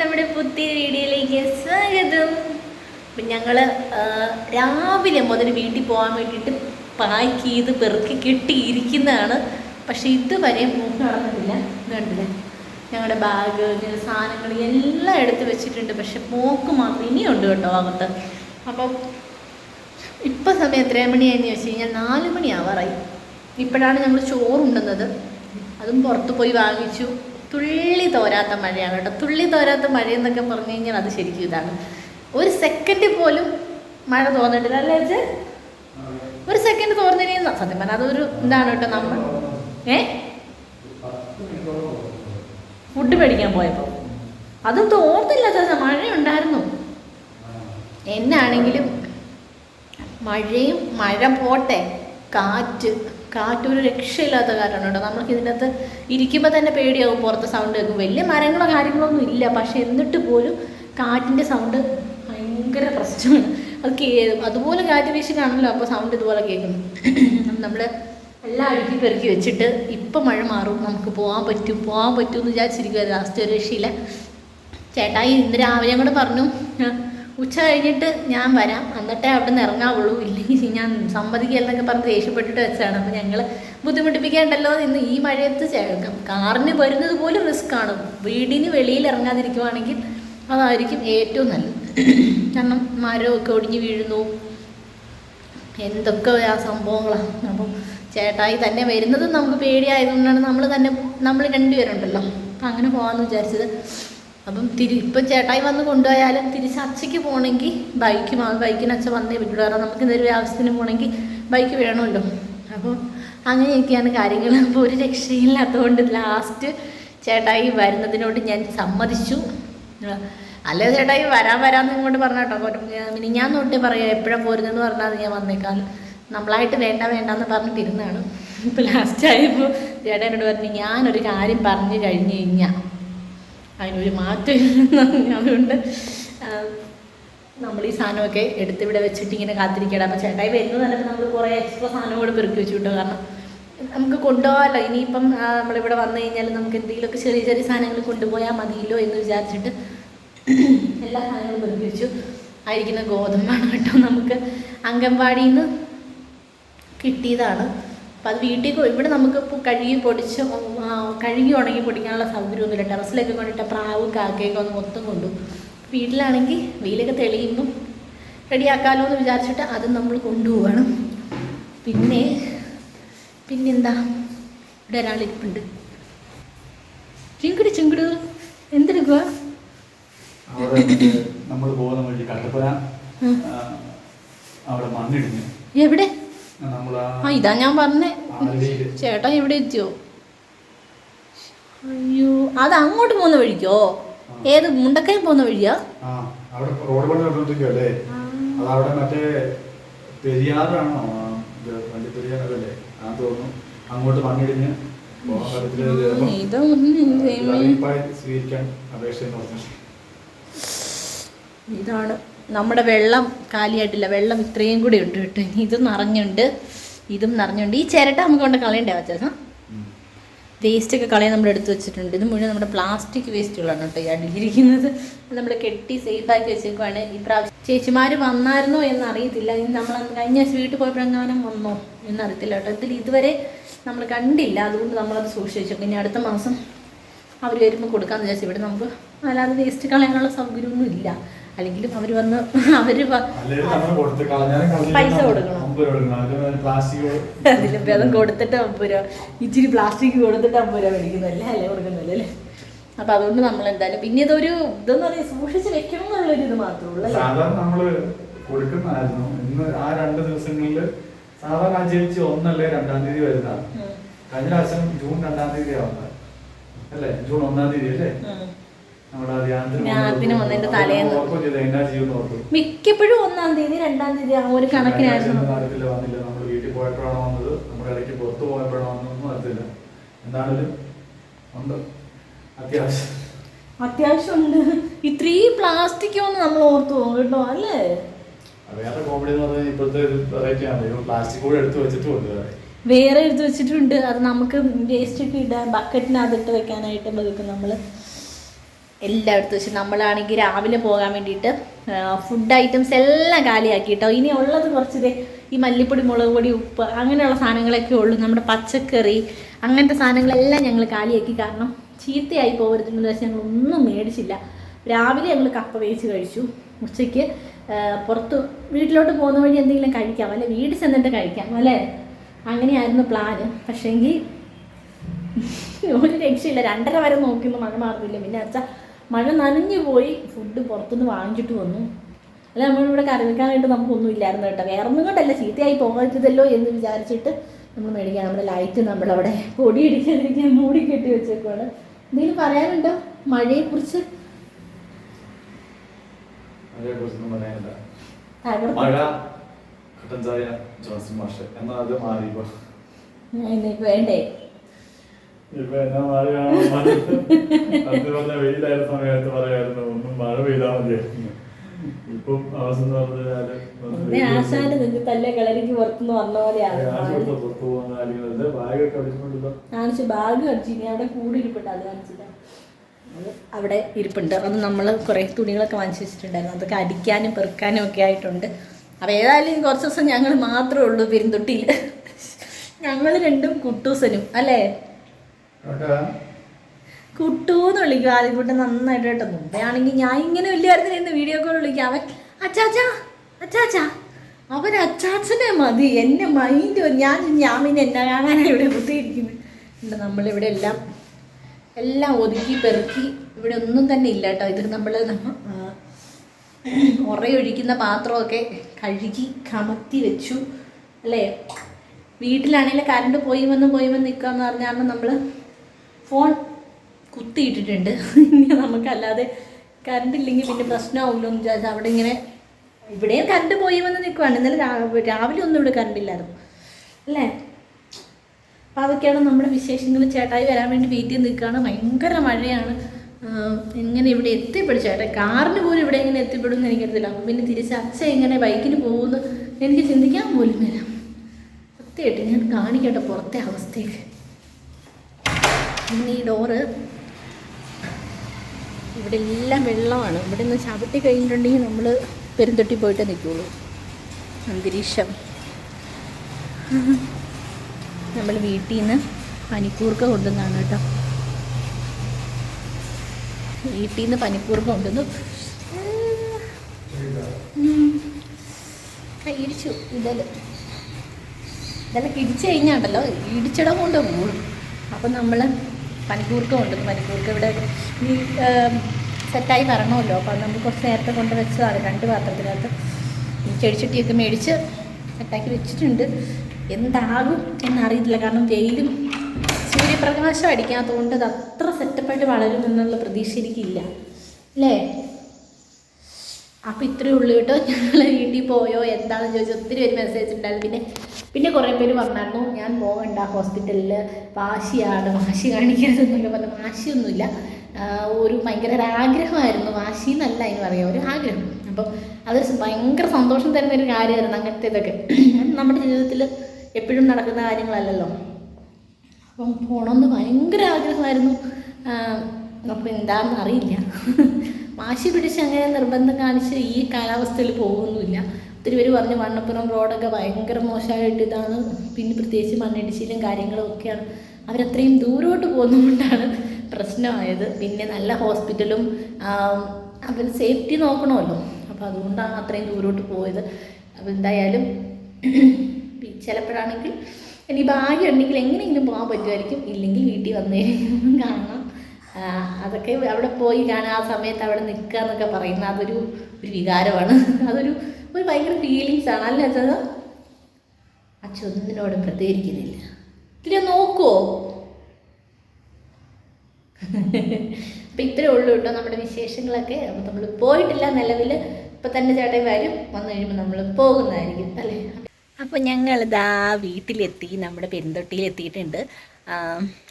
നമ്മുടെ പുതിയ വീഡിയോയിലേക്ക് സ്വാഗതം. ഞങ്ങൾ രാവിലെ മുതൽ വീട്ടിൽ പോകാൻ വേണ്ടിയിട്ട് പാക്ക് ചെയ്ത് പെറുക്കി കെട്ടിയിരിക്കുന്നതാണ്. പക്ഷേ ഇതുവരെ മൂക്ക് നടന്നിട്ടില്ല. കണ്ടില്ല? ഞങ്ങളുടെ ബാഗ് ഞങ്ങളുടെ സാധനങ്ങൾ എല്ലാം എടുത്ത് വെച്ചിട്ടുണ്ട്. പക്ഷെ പോക്ക് മാത്രം ഇനിയുണ്ട് കേട്ടോ അകത്ത്. അപ്പം ഇപ്പം സമയം എത്ര മണിയായെന്ന് ചോദിച്ചു കഴിഞ്ഞാൽ നാല് മണിയാവാറായി. ഇപ്പോഴാണ് ഞങ്ങൾ ചോറുണ്ടുന്നത് അതും പുറത്ത് പോയി വാങ്ങിച്ചു. തുള്ളി തോരാത്ത മഴയാണ് കേട്ടോ. തുള്ളി തോരാത്ത മഴയെന്നൊക്കെ പറഞ്ഞു കഴിഞ്ഞാൽ അത് ശരിക്കും ഇതാണ്. ഒരു സെക്കൻഡ് പോലും മഴ തോന്നിട്ടില്ല അല്ലേ അച്ഛൻ ഒരു സെക്കൻഡ് തോർന്നിനി സത്യം പറഞ്ഞാൽ അതൊരു ഇതാണ് കേട്ടോ നമ്മൾ ഏ? ഫുഡ് മേടിക്കാൻ പോയപ്പോൾ അതും തോർന്നില്ല ചേച്ചാ മഴയുണ്ടായിരുന്നു. എന്നാണെങ്കിലും മഴയും മഴ പോട്ടെ കാറ്റ് കാറ്റ് ഒരു രക്ഷയില്ലാത്ത കാറ്റാണ് കേട്ടോ നമ്മൾക്ക് ഇതിനകത്ത് ഇരിക്കുമ്പോൾ തന്നെ പേടിയാവും പുറത്ത് സൗണ്ട് കേൾക്കും വലിയ മരങ്ങളോ കാര്യങ്ങളോ ഒന്നും ഇല്ല. പക്ഷെ എന്നിട്ട് പോലും കാറ്റിന്റെ സൗണ്ട് ഭയങ്കര പ്രശ്നമാണ്. അത് കേ അതുപോലെ കാറ്റ് വീശിക്കാണല്ലോ അപ്പോൾ സൗണ്ട് ഇതുപോലെ കേൾക്കുന്നത് നമ്മൾ എല്ലാം അടുക്കി പെറുക്കി വെച്ചിട്ട് ഇപ്പം മഴ മാറും. നമുക്ക് പോകാൻ പറ്റും പോകാൻ പറ്റും എന്ന് വിചാരിച്ചിരിക്കുക ലാസ്റ്റ് ഒരു രക്ഷയില്ല. ചേട്ടായി ഇന്ന് രാവിലെ കൂടെ പറഞ്ഞു. "ആ, ഉച്ച കഴിഞ്ഞിട്ട് ഞാൻ വരാം. എന്നിട്ടേ അവിടെ നിന്ന് ഇറങ്ങാവുള്ളൂ. ഇല്ലെങ്കിൽ ഞാൻ സമ്മതിക്കില്ലെന്നൊക്കെ പറഞ്ഞ് ദേഷ്യപ്പെട്ടിട്ട് വെച്ചാണ്. അപ്പോൾ ഞങ്ങൾ ബുദ്ധിമുട്ടിപ്പിക്കേണ്ടല്ലോ എന്ന് ഈ മഴയത്ത് ചേർക്കാം. കാറിന് വരുന്നത് പോലും റിസ്ക്കാണ് വീടിന് വെളിയിൽ ഇറങ്ങാതിരിക്കുവാണെങ്കിൽ അതായിരിക്കും ഏറ്റവും നല്ലത്. കാരണം മരമൊക്കെ ഒടിഞ്ഞ് വീഴുന്നു. എന്തൊക്കെ ആ സംഭവങ്ങളാണ്. അപ്പം ചേട്ടായി തന്നെ വരുന്നത് നമുക്ക് പേടിയായതുകൊണ്ടാണ് നമ്മൾ തന്നെ നമ്മൾ രണ്ടുപേരുണ്ടല്ലോ. അങ്ങനെ പോകാമെന്ന് വിചാരിച്ചത്. അപ്പം തിരി ഇപ്പം ചേട്ടായി വന്ന് കൊണ്ടുപോയാലും തിരിച്ച് അച്ഛയ്ക്ക് പോകണമെങ്കിൽ ബൈക്ക് ബൈക്കിന് അച്ഛൻ വന്നേ പറ്റുള്ളൂ. കാരണം നമുക്ക് എന്തെങ്കിലും ആവശ്യത്തിന് പോകണമെങ്കിൽ ബൈക്ക് വേണമല്ലോ. അപ്പോൾ അങ്ങനെയൊക്കെയാണ് കാര്യങ്ങൾ. അപ്പോൾ ഒരു രക്ഷയില്ലാത്തതുകൊണ്ട് ലാസ്റ്റ് ചേട്ടായി വരുന്നതിനോട് ഞാൻ സമ്മതിച്ചു. അല്ല ചേട്ടായി? വരാൻ വരാമെന്ന് ഇങ്ങോട്ട് പറഞ്ഞ കേട്ടോ. പിന്നെ ഞാൻ തൊട്ടേ പറയാം എപ്പോഴാണ് പോരുന്നതെന്ന് പറഞ്ഞാൽ ഞാൻ വന്നേക്കാം നമ്മളായിട്ട് വേണ്ട വേണ്ട എന്ന് പറഞ്ഞിട്ടിരുന്നതാണ് ഇപ്പോൾ ലാസ്റ്റ് ആയപ്പോൾ ചേട്ടൻ എന്നോട് പറഞ്ഞു ഞാനൊരു കാര്യം പറഞ്ഞു കഴിഞ്ഞു കഴിഞ്ഞാൽ അതിനൊരു മാറ്റം അതുകൊണ്ട് നമ്മൾ ഈ സാധനമൊക്കെ എടുത്ത് ഇവിടെ വെച്ചിട്ട് ഇങ്ങനെ കാത്തിരിക്കണം അപ്പോൾ ചേട്ടായി വരുന്നത് തന്നെ നമ്മൾ കുറേ എക്സ്ട്രാ സാധനം കൂടെ പെറുക്കി വെച്ചു കിട്ടും. കാരണം നമുക്ക് കൊണ്ടുപോകാമല്ലോ. ഇനിയിപ്പം നമ്മളിവിടെ വന്നു കഴിഞ്ഞാൽ നമുക്ക് എന്തെങ്കിലുമൊക്കെ ചെറിയ ചെറിയ സാധനങ്ങൾ കൊണ്ടുപോയാൽ മതിയല്ലോ എന്ന് വിചാരിച്ചിട്ട് എല്ലാ സാധനങ്ങളും പെറുക്കി വെച്ചു. ആയിരിക്കുന്ന ഗോതമ്പാണ് കേട്ടോ. നമുക്ക് അംഗൻവാടിയിൽ നിന്ന് കിട്ടിയതാണ്. അപ്പം അത് വീട്ടിൽ പോയി ഇവിടെ നമുക്ക് കഴുകി പൊടിച്ച് കഴുകി ഉണങ്ങി പൊടിക്കാനുള്ള സൗകര്യമൊന്നുമില്ല. ടെറസിലൊക്കെ കൊണ്ടിട്ട് പ്രാവ് കാക്കയൊക്കെ ഒന്ന് മൊത്തം കൊണ്ടു. വീട്ടിലാണെങ്കിൽ വെയിലൊക്കെ തെളിയുമ്പം റെഡിയാക്കാമല്ലോ എന്ന് വിചാരിച്ചിട്ട് അത് നമ്മൾ കൊണ്ടുപോവാണ്. പിന്നെ പിന്നെന്താ? ഇവിടെ ഒരാളിരിപ്പുണ്ട് ചിങ്കിടി ചിങ്കിട്. എന്തെടുക്കുക നമ്മൾ പോകുന്ന വഴി കട്ടപ്പന അവിടെ മണ്ണിടിഞ്ഞു. എവിടെ? ആ ഇതാ ഞാൻ പറഞ്ഞേ. ചേട്ടൻ ഇവിടെ എത്തിയോ? അയ്യോ അത് അങ്ങോട്ട് പോകുന്ന വഴിക്കോ? ഏത് മുണ്ടക്കയം പോകുന്ന വഴിയാ? അവിടെ റോഡ് പണി മറ്റേ പെരിയാറാണോ? ആ തോന്നുന്നു. അങ്ങോട്ട് മണ്ണിടിഞ്ഞ് സ്വീകരിക്കാൻ അപേക്ഷ ഇതാണ്. നമ്മുടെ വെള്ളം കാലിയായിട്ടില്ല. വെള്ളം ഇത്രയും കൂടി ഉണ്ട് കേട്ടോ. ഇതും നിറഞ്ഞുണ്ട്. ഇതും നിറഞ്ഞുണ്ട്. ഈ ചിരട്ട നമുക്ക് കൊണ്ട് കളയണ്ടേ വേസ്റ്റ് ഒക്കെ കളയാൻ നമ്മൾ എടുത്ത് വെച്ചിട്ടുണ്ട്. ഇത് മുഴുവൻ നമ്മുടെ പ്ലാസ്റ്റിക് വേസ്റ്റുകളാണ് കേട്ടോ ഈ അടിയിരിക്കുന്നത്. നമ്മൾ കെട്ടി സേഫാക്കി വെച്ചേക്കുവാണ്. ഈ പ്രാവശ്യം ചേച്ചിമാർ വന്നായിരുന്നോ എന്നറിയത്തില്ല. ഇനി നമ്മൾ കഴിഞ്ഞ ദിവസം വീട്ടിൽ പോയപ്പോഴെങ്ങാനും വന്നോ എന്നറിയത്തില്ല കേട്ടോ. ഇതിൽ ഇതുവരെ നമ്മൾ കണ്ടില്ല. അതുകൊണ്ട് നമ്മളത് സൂക്ഷിച്ച് വെച്ചു. ഇനി അടുത്ത മാസം അവർ വരുമ്പോൾ കൊടുക്കാമെന്ന് വിചാരിച്ചു. ഇവിടെ നമുക്ക് അല്ലാതെ വേസ്റ്റ് കളയാനുള്ള സൗകര്യമൊന്നും ഇല്ല അല്ലെങ്കിലും അവർ വന്ന് അവർ പൈസ കൊടുക്കണം. അതിലും ഭേദം കൊടുത്തിട്ട് അമ്പത് രൂപ. ഇച്ചിരി പ്ലാസ്റ്റിക് കൊടുത്തിട്ട് അമ്പത് രൂപ മേടിക്കുന്നല്ലേ അല്ലേ? കൊടുക്കുന്നല്ലേ അല്ലേ? അപ്പം അതുകൊണ്ട് നമ്മൾ എന്തായാലും പിന്നെ ഇതൊരു ഇതെന്ന് പറയാ സൂക്ഷിച്ച് വെക്കണം എന്നുള്ളൊരു ഇത് മാത്രമേ സാധാരണ നമ്മൾ കൊടുക്കുന്നതായിരുന്നു. ഇന്ന് ആ രണ്ട് ദിവസങ്ങളിൽ സാധാരണ ആ ഒന്നല്ലേ രണ്ടാം തീയതി വരുന്നതാണ് കഴിഞ്ഞ പ്രാവശ്യം ജൂൺ രണ്ടാം തീയതി ആവുന്നത് അല്ലേ? ജൂൺ ഒന്നാം തീയതി അല്ലേ? മിക്കപ്പോഴും ഒന്നാം തീയതി രണ്ടാം തീയതി ആ ഒരു കണക്കിനായിരുന്നു. വീട്ടിൽ പോയപ്പോഴാണോ വന്നത്? നമ്മുടെ ഇടയ്ക്ക് പുറത്ത് പോയപ്പോഴാണോ വന്നതൊന്നും അറിയത്തില്ല. എന്താണെങ്കിലും ഉണ്ട്. അത്യാവശ്യം. അത്യാവശ്യമുണ്ട്. ഇത്രയും പ്ലാസ്റ്റിക് ഒന്ന് നമ്മൾ ഓർത്തു പോകും കേട്ടോ അല്ലേ? വേറെ കോമഡി എന്ന് പറഞ്ഞാൽ ഇപ്പോഴത്തെ ഒരു വെറൈറ്റി ആണ്. പ്ലാസ്റ്റിക് കൂടെ എടുത്ത് വെച്ചിട്ടുണ്ട് വേറെ. എടുത്ത് വെച്ചിട്ടുണ്ട്. അത് നമുക്ക് വേസ്റ്റ് ഒക്കെ ഇടാൻ ബക്കറ്റിനകത്തിട്ട് വെക്കാനായിട്ട് വെക്കും നമ്മൾ എല്ലായിടത്തും വെച്ച് നമ്മളാണെങ്കിൽ രാവിലെ പോകാൻ വേണ്ടിയിട്ട് ഫുഡ് ഐറ്റംസ് എല്ലാം കാലിയാക്കി കേട്ടോ ഇനി ഉള്ളത് കുറച്ച് ദേ ഈ മല്ലിപ്പൊടി മുളക് പൊടി ഉപ്പ് അങ്ങനെയുള്ള സാധനങ്ങളൊക്കെ ഉള്ളൂ. നമ്മുടെ പച്ചക്കറി അങ്ങനത്തെ സാധനങ്ങളെല്ലാം ഞങ്ങൾ കാലിയാക്കി. കാരണം ചീത്തയായി പോകരുതെന്ന് വെച്ചാൽ ഞങ്ങൾ ഒന്നും മേടിച്ചില്ല. രാവിലെ ഞങ്ങൾ കപ്പ വേവിച്ച് കഴിച്ചു. ഉച്ചയ്ക്ക് പുറത്ത് വീട്ടിലോട്ട് പോകുന്ന വഴി എന്തെങ്കിലും കഴിക്കാം. അല്ലെ വീട്ടിൽ ചെന്നിട്ട് കഴിക്കാം അല്ലേ? അങ്ങനെയായിരുന്നു പ്ലാന് പക്ഷേങ്കിൽ ഒരു രക്ഷയില്ല. രണ്ടര വരെ നോക്കിയൊന്നും മഴ മാറുന്നില്ല പിന്നെ അച്ഛ മഴ നനഞ്ഞു പോയി ഫുഡ് പുറത്തുനിന്ന് വാങ്ങിച്ചിട്ട് വന്നു. അല്ല നമ്മളിവിടെ കറി വെക്കാനായിട്ട് നമുക്കൊന്നും ഇല്ലായിരുന്നു കേട്ടോ. വേറെ ഒന്നും കൊണ്ടല്ല ചീത്തയായി പോകരുതല്ലോ എന്ന് വിചാരിച്ചിട്ട് നമ്മൾ മേടിക്കാൻ നമ്മുടെ ലൈറ്റ് നമ്മളവിടെ പൊടി ഇടിക്കാതിരിക്കാൻ മൂടി കെട്ടി വെച്ചേക്കുവാണ്. എന്തെങ്കിലും പറയാനുണ്ടോ? മഴയെക്കുറിച്ച്? മഴ കട്ടൻ ചായ ജോൺസൺ മാഷ്. എന്നാൽ അത് മാറിയപ്പോ എനിക്ക് വേണ്ടേ? ഇപ്പൊ എന്നാ മഴയാണോ പറഞ്ഞ വെയിലായ സമയത്ത് പറയായിരുന്നു ഒന്നും മഴ പെയ്താൽ മതിയായിരുന്നു. ഇപ്പം അവസ്ഥ എന്ന് ആശാന്റെ തല്ലേ കളരിക്ക് പുറത്തുനിന്ന് വന്ന പോലെയാണ്. ആശുപത്രി പുറത്തു പോകുന്ന കാര്യങ്ങളുണ്ട് ബാഗൊക്കെ അടിച്ചിട്ടുണ്ടല്ലോ കാണിച്ച് ബാഗ് ഇനി അവിടെ കൂടി ഇരിപ്പുണ്ട് അത് കാണിച്ചില്ല. അത് അവിടെ ഇരിപ്പുണ്ട്. അത് നമ്മൾ കുറേ തുണികളൊക്കെ വാങ്ങിച്ചു വെച്ചിട്ടുണ്ടായിരുന്നു. അതൊക്കെ അടിക്കാനും പെറുക്കാനും ഒക്കെ ആയിട്ടുണ്ട്. അപ്പോൾ ഏതായാലും കുറച്ച് ദിവസം ഞങ്ങൾ മാത്രമേ ഉള്ളൂ പെരുന്തൊട്ടിയിൽ ഞങ്ങൾ രണ്ടും കുട്ടൂസനും അല്ലേ? കുട്ടൂന്ന് വിളിക്കും ആദ്യം കൂട്ടം നന്നായിട്ട് കേട്ടോ. മുമ്പേ ആണെങ്കിൽ ഞാൻ ഇങ്ങനെ വലിയ ഇന്ന് വീഡിയോ കോൾ വിളിക്കും. അവൻ അച്ചാച്ചാ അച്ചാച്ചാ. അവൻ അച്ചാച്ചനെ മതി. എന്നെ മൈൻഡ് ഞാൻ ഞാൻ പിന്നെ എന്നെ കാണാനാണ് ഇവിടെ കുത്തിയിരിക്കുന്നത്. ഉണ്ട് നമ്മളിവിടെ എല്ലാം എല്ലാം ഒതുക്കി പെറുക്കി. ഇവിടെ ഒന്നും തന്നെ ഇല്ല കേട്ടോ. ഇത് നമ്മൾ നമ്മ ആ, ഉറയൊഴിക്കുന്ന പാത്രമൊക്കെ കഴുകി കമത്തി വെച്ചു. അല്ലേ? വീട്ടിലാണെങ്കിൽ കറണ്ട് പോയി വന്ന് പോയി വന്ന് നിൽക്കുക എന്ന് പറഞ്ഞാൽ നമ്മൾ ഫോൺ കുത്തിയിട്ടിട്ടുണ്ട്. ഇനി നമുക്കല്ലാതെ കറണ്ട് ഇല്ലെങ്കിൽ പിന്നെ പ്രശ്നമാവുമല്ലോ എന്ന് വിചാരിച്ചാൽ അവിടെ ഇങ്ങനെ ഇവിടെയും കറണ്ട് പോയി വന്ന് നിൽക്കുവാണ് ഇന്നലെ രാവിലെ ഒന്നും ഇവിടെ കറണ്ട് ഇല്ലായിരുന്നു. അല്ലേ? അപ്പോൾ അതൊക്കെയാണ് നമ്മുടെ വിശേഷങ്ങൾ. ചേട്ടായി വരാൻ വേണ്ടി വീട്ടിൽ നിൽക്കുകയാണ്. ഭയങ്കര മഴയാണ്. ഇങ്ങനെ ഇവിടെ എത്തിപ്പെടും ചേട്ടാ? കാറിന് പോലും ഇവിടെ എങ്ങനെ എത്തിപ്പെടും എന്ന് എനിക്കറിയത്തില്ല. പിന്നെ തിരിച്ച് അച്ഛ എങ്ങനെ ബൈക്കിന് പോകുന്നു എനിക്ക് ചിന്തിക്കാൻ പോലും വരാം സത്യമായിട്ട് ഞാൻ കാണിക്കട്ടെ പുറത്തെ അവസ്ഥയൊക്കെ. ഇനി ഈ ഡോറ് ഇവിടെ എല്ലാം വെള്ളമാണ്. ഇവിടെ നിന്ന് ചവിട്ടി കഴിഞ്ഞിട്ടുണ്ടെങ്കിൽ നമ്മൾ പെരുന്തൊട്ടി പോയിട്ടേ നിൽക്കുള്ളൂ. അന്തരീക്ഷം. നമ്മൾ വീട്ടിൽ നിന്ന് പനിക്കൂർക്ക കൊണ്ടുവന്നാണ് കേട്ടോ. വീട്ടിൽ നിന്ന് പനിക്കൂർക്ക കൊണ്ടുവന്നു. ഇടിച്ചു. ഇതൽ ഇതെല്ലാം ഇടിച്ചു കഴിഞ്ഞാണ്ടല്ലോ ഇടിച്ചിടം കൊണ്ട് പോകും അപ്പം നമ്മൾ പനിക്കൂർക്ക കൊണ്ടുവന്നു പനിക്കൂർക്ക ഇവിടെ ഈ സെറ്റായി വരണമല്ലോ. അപ്പം അത് നമ്മൾ കുറച്ച് നേരത്തെ കൊണ്ട് വെച്ചതാണ്. രണ്ട് പാത്രത്തിനകത്ത് ഈ ചെടിച്ചട്ടിയൊക്കെ മേടിച്ച് സെറ്റാക്കി വെച്ചിട്ടുണ്ട്. എന്താകും എന്നറിയില്ല കാരണം വെയിലും സൂര്യപ്രകാശം അടിക്കാത്തതുകൊണ്ട് അത് അത്ര സെറ്റപ്പായിട്ട് വളരും എന്നുള്ള പ്രതീക്ഷ എനിക്കില്ല. അല്ലേ? അപ്പോൾ ഇത്രയേ ഉള്ളൂ കേട്ടോ. ഞങ്ങൾ വീട്ടിൽ പോയോ? എന്താണെന്ന് ചോദിച്ചാൽ ഒത്തിരി പേര് മെസ്സേജ് ഉണ്ടായിരുന്നു പിന്നെ പിന്നെ കുറേ പേര് പറഞ്ഞായിരുന്നു ഞാൻ പോകണ്ട ഹോസ്പിറ്റലിൽ വാശിയാണ് വാശി കാണിക്കരുതെന്നൊക്കെ പറഞ്ഞു വാശിയൊന്നുമില്ല. ഒരു ഭയങ്കര ഒരു ആഗ്രഹമായിരുന്നു. വാശി എന്നല്ല അതിന് പറയാം ഒരു ആഗ്രഹം. അപ്പം അതൊരു ഭയങ്കര സന്തോഷം തരുന്ന ഒരു കാര്യമായിരുന്നു അങ്ങനത്തെ ഇതൊക്കെ നമ്മുടെ ജീവിതത്തിൽ എപ്പോഴും നടക്കുന്ന കാര്യങ്ങളല്ലല്ലോ. അപ്പം പോകണമെന്ന് ഭയങ്കര ആഗ്രഹമായിരുന്നു. അപ്പം എന്താണെന്ന് അറിയില്ല. വാശി പിടിച്ച് അങ്ങനെ നിർബന്ധം കാണിച്ച് ഈ കാലാവസ്ഥയിൽ പോകുന്നില്ല ഒത്തിരി പേര് പറഞ്ഞു മണ്ണപ്പുറം റോഡൊക്കെ ഭയങ്കര മോശമായിട്ട് ഇതാണ്. പിന്നെ പ്രത്യേകിച്ച് മണ്ണിടിച്ചിലും കാര്യങ്ങളും ഒക്കെയാണ്. അവരത്രയും ദൂരോട്ട് പോകുന്നതുകൊണ്ടാണ് പ്രശ്നമായത്. പിന്നെ നല്ല ഹോസ്പിറ്റലും അവർ സേഫ്റ്റി നോക്കണമല്ലോ. അപ്പോൾ അതുകൊണ്ടാണ് അത്രയും ദൂരോട്ട് പോയത്. അപ്പോൾ എന്തായാലും ചിലപ്പോഴാണെങ്കിൽ ഇനി ഭാഗ്യം ഉണ്ടെങ്കിൽ എങ്ങനെയെങ്കിലും പോകാൻ പറ്റുമായിരിക്കും. ഇല്ലെങ്കിൽ വീട്ടിൽ വന്നേ കാണണം. അതൊക്കെ അവിടെ പോയി കാണാൻ ആ സമയത്ത് അവിടെ നിൽക്കുക എന്നൊക്കെ പറയുന്നത് അതൊരു ഒരു വികാരമാണ്. അതൊരു ഒരു ഭയങ്കര ഫീലിങ്സ് ആണ്. അല്ല അച്ഛത് അച്ഛൻ ഒന്നിനോടും പ്രതികരിക്കുന്നില്ല ഇത്തിരി നോക്കുവോ അപ്പം ഇത്രേ ഉള്ളൂ കേട്ടോ നമ്മുടെ വിശേഷങ്ങളൊക്കെ. അപ്പം നമ്മൾ പോയിട്ടില്ല നിലവിൽ ഇപ്പം തന്നെ ചേട്ടൻ വരും. വന്നു കഴിയുമ്പോൾ നമ്മൾ പോകുന്നതായിരിക്കും. അല്ലേ? അപ്പോൾ ഞങ്ങളിതാ വീട്ടിലെത്തി നമ്മുടെ ആം,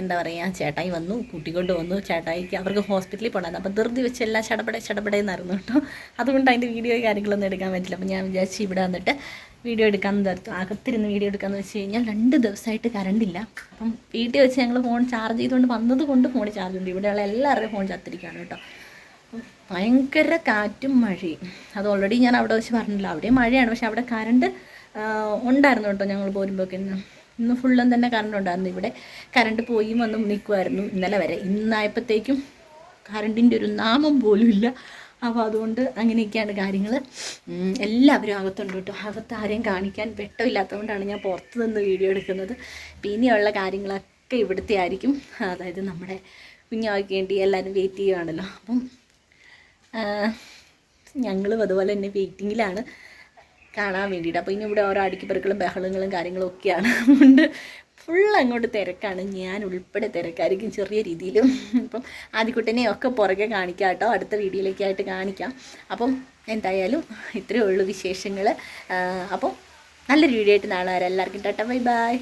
എന്താ പറയുക ചേട്ടായി വന്നു കൂട്ടിക്കൊണ്ട് വന്നു. ചേട്ടായിക്ക് അവർക്ക് ഹോസ്പിറ്റലിൽ പോകണം. അപ്പോൾ ധൃതി വെച്ച് എല്ലാം ചടപടെ എന്നായിരുന്നു കേട്ടോ. അതുകൊണ്ട് അതിന്റെ വീഡിയോ കാര്യങ്ങളൊന്നും എടുക്കാൻ പറ്റില്ല. അപ്പോൾ ഞാൻ വിചാരിച്ചു ഇവിടെ വന്നിട്ട് വീഡിയോ എടുക്കാമെന്ന് തരത്തു അകത്തിരുന്ന് വീഡിയോ എടുക്കാമെന്ന് വെച്ച് കഴിഞ്ഞാൽ രണ്ട് ദിവസമായിട്ട് കറണ്ടില്ല അപ്പം വീട്ടിൽ വെച്ച് ഞങ്ങൾ ഫോൺ ചാർജ് ചെയ്തുകൊണ്ട് വന്നത് കൊണ്ട് ഫോൺ ചാർജ് ഉണ്ട്. ഇവിടെയുള്ള എല്ലാവരുടെയും ഫോൺ ചത്തിരിക്കുകയാണ് കേട്ടോ. ഭയങ്കര കാറ്റും മഴയും. അത് ഓൾറെഡി ഞാൻ അവിടെ വെച്ച് പറഞ്ഞില്ല. അവിടെ മഴയാണ്. പക്ഷെ അവിടെ കറണ്ട് ഉണ്ടായിരുന്നു കേട്ടോ ഞങ്ങൾ പോരുമ്പോഴൊക്കെ. ഇന്ന് ഫുള്ളും തന്നെ കറണ്ട് ഉണ്ടായിരുന്നു. ഇവിടെ കറണ്ട് പോയി വന്ന് നിൽക്കുമായിരുന്നു ഇന്നലെ വരെ. ഇന്നായപ്പോഴത്തേക്കും കറണ്ടിന്റെ ഒരു നാമം പോലും ഇല്ല. അപ്പോൾ അതുകൊണ്ട് അങ്ങനെയൊക്കെയാണ് കാര്യങ്ങൾ എല്ലാവരും അകത്തുണ്ട് കേട്ടോ. അകത്ത് ആരെയും കാണിക്കാൻ വെട്ടമില്ലാത്തതുകൊണ്ടാണ് ഞാൻ പുറത്ത് നിന്ന് വീഡിയോ എടുക്കുന്നത്. പിന്നെയുള്ള കാര്യങ്ങളൊക്കെ ഇവിടുത്തെ ആയിരിക്കും. അതായത് നമ്മുടെ കുഞ്ഞാൾക്ക് വേണ്ടി എല്ലാവരും വെയിറ്റ് ചെയ്യുകയാണല്ലോ അപ്പം ഞങ്ങളും അതുപോലെ തന്നെ വെയിറ്റിങ്ങിലാണ് കാണാൻ വേണ്ടിയിട്ട്. അപ്പോൾ ഇനി ഇവിടെ ഓരോ അടുക്കിപ്പെറുക്കളും ബഹളങ്ങളും കാര്യങ്ങളും ഒക്കെയാണ്. അതുകൊണ്ട് ഫുൾ അങ്ങോട്ട് തിരക്കാണ്. ഞാൻ ഉൾപ്പെടെ തിരക്കായിരിക്കും ചെറിയ രീതിയിലും. അപ്പം ആദ്യക്കുട്ടനെ ഒക്കെ പുറകെ കാണിക്കാം കേട്ടോ. അടുത്ത വീഡിയോയിലേക്ക് ആയിട്ട് കാണിക്കാം. അപ്പം എന്തായാലും ഇത്രയേ ഉള്ളൂ വിശേഷങ്ങൾ അപ്പം നല്ലൊരു വീഡിയോ ആയിട്ട് നാളെ വരാം. എല്ലാവർക്കും ടാറ്റ ബൈ ബൈ.